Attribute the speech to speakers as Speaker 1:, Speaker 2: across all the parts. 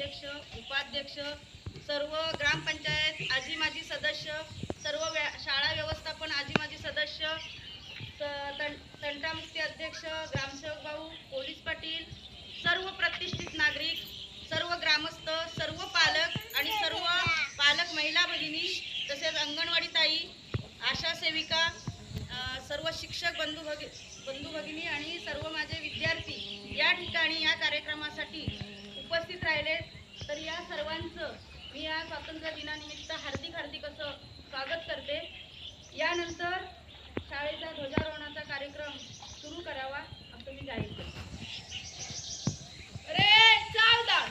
Speaker 1: अध्यक्ष उपाध्यक्ष सर्व ग्रामपंचायत आजी माजी सदस्य सर्व व्या- शाळा व्यवस्थापन आजी माजी सदस्य तं- तंटामुक्ती अध्यक्ष ग्रामसेवक भाऊ पोलीस पाटील सर्व प्रतिष्ठित नागरिक सर्व ग्रामस्थ सर्व पालक आणि सर्व पालक महिला भगिनी तसेच अंगणवाडी ताई आशा सेविका सर्व शिक्षक बंधू भगि बंधू भगिनी आणि सर्व माझे विद्यार्थी या ठिकाणी या कार्यक्रमासाठी उपस्थित राहिले. तर या सर्वांचं मी या स्वातंत्र्य दिनानिमित्त हार्दिक हार्दिक असं स्वागत करते. यानंतर शाळेचा ध्वजारोहणाचा कार्यक्रम सुरू करावा असं मी जाहीर करते.
Speaker 2: अरे सावधान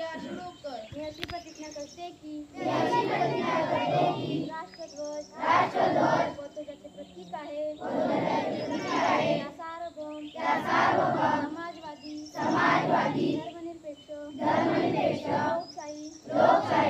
Speaker 3: मी अशी प्रतिज्ञा करते की राष्ट्रध्वज प्रतीक आहे. या सार्वभौम समाजवादी समाजवादी धर्मनिरपेक्ष लोकशाही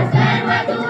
Speaker 1: Let's stand with
Speaker 2: the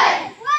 Speaker 2: Hey!